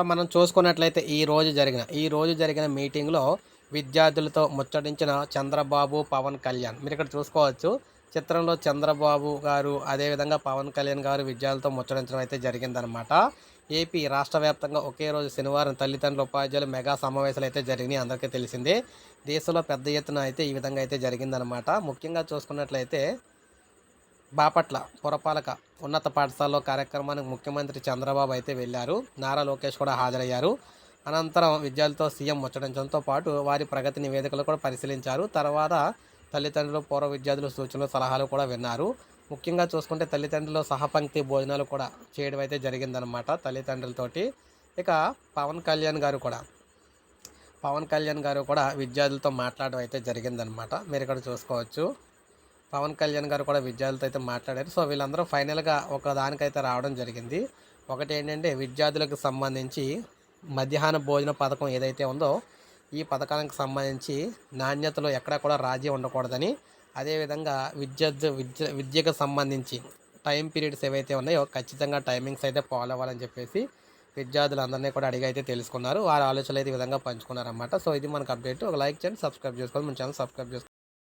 So మనం చూసుకున్నట్లయితే ఈ రోజు జరిగిన ఈ రోజు జరిగిన మీటింగ్లో విద్యార్థులతో ముచ్చటించిన చంద్రబాబు పవన్ కళ్యాణ్. మీరు ఇక్కడ చూసుకోవచ్చు చిత్రంలో చంద్రబాబు గారు అదేవిధంగా పవన్ కళ్యాణ్ గారు విద్యార్థులతో ముచ్చటించడం అయితే జరిగిందనమాట ఏపీ రాష్ట్ర వ్యాప్తంగా ఒకే రోజు శనివారం తల్లిదండ్రుల ఉపాధ్యాయులు మెగా సమావేశాలు అయితే జరిగినాయి అందరికీ తెలిసిందే. దేశంలో పెద్ద ఎత్తున అయితే ఈ విధంగా అయితే జరిగిందనమాట ముఖ్యంగా చూసుకున్నట్లయితే బాపట్ల పురపాలక ఉన్నత పాఠశాలలో కార్యక్రమానికి ముఖ్యమంత్రి చంద్రబాబు అయితే వెళ్ళారు. నారా లోకేష్ కూడా హాజరయ్యారు. అనంతరం విద్యార్థులతో సీఎం ముచ్చటించడంతో పాటు వారి ప్రగతి నివేదికలు కూడా పరిశీలించారు. తర్వాత తల్లిదండ్రులు పూర్వ విద్యార్థులు సూచనలు సలహాలు కూడా విన్నారు. ముఖ్యంగా చూసుకుంటే తల్లిదండ్రులు సహపంక్తి భోజనాలు కూడా చేయడం అయితే జరిగిందనమాట తల్లిదండ్రులతోటి. ఇక పవన్ కళ్యాణ్ గారు కూడా పవన్ కళ్యాణ్ గారు కూడా విద్యార్థులతో మాట్లాడడం అయితే జరిగిందనమాట మీరు ఇక్కడ చూసుకోవచ్చు. పవన్ కళ్యాణ్ గారు కూడా విద్యార్థులతో అయితే మాట్లాడారు. సో వీళ్ళందరూ ఫైనల్గా ఒక దానికైతే రావడం జరిగింది. ఒకటి ఏంటంటే విద్యార్థులకు సంబంధించి మధ్యాహ్న భోజన పథకం ఏదైతే ఉందో ఈ పథకానికి సంబంధించి నాణ్యతలో ఎక్కడా కూడా రాజీ ఉండకూడదని అదేవిధంగా విద్యార్థు విద్య విద్యకు సంబంధించి టైం పీరియడ్స్ ఏవైతే ఉన్నాయో ఖచ్చితంగా టైమింగ్స్ అయితే ఫాలో అవ్వాలని చెప్పేసి విద్యార్థులందరినీ కూడా అడిగి అయితే తెలుసుకున్నారు. వారి ఆలోచనలు అయితే ఈ విధంగా పంచుకున్నారన్నమాట. సో ఇది మనకు అప్డేట్ ఒక లైక్ చేయండి సబ్స్క్రైబ్ చేసుకోవాలి మన ఛానల్ సబ్స్క్రైబ్ చేసుకోండి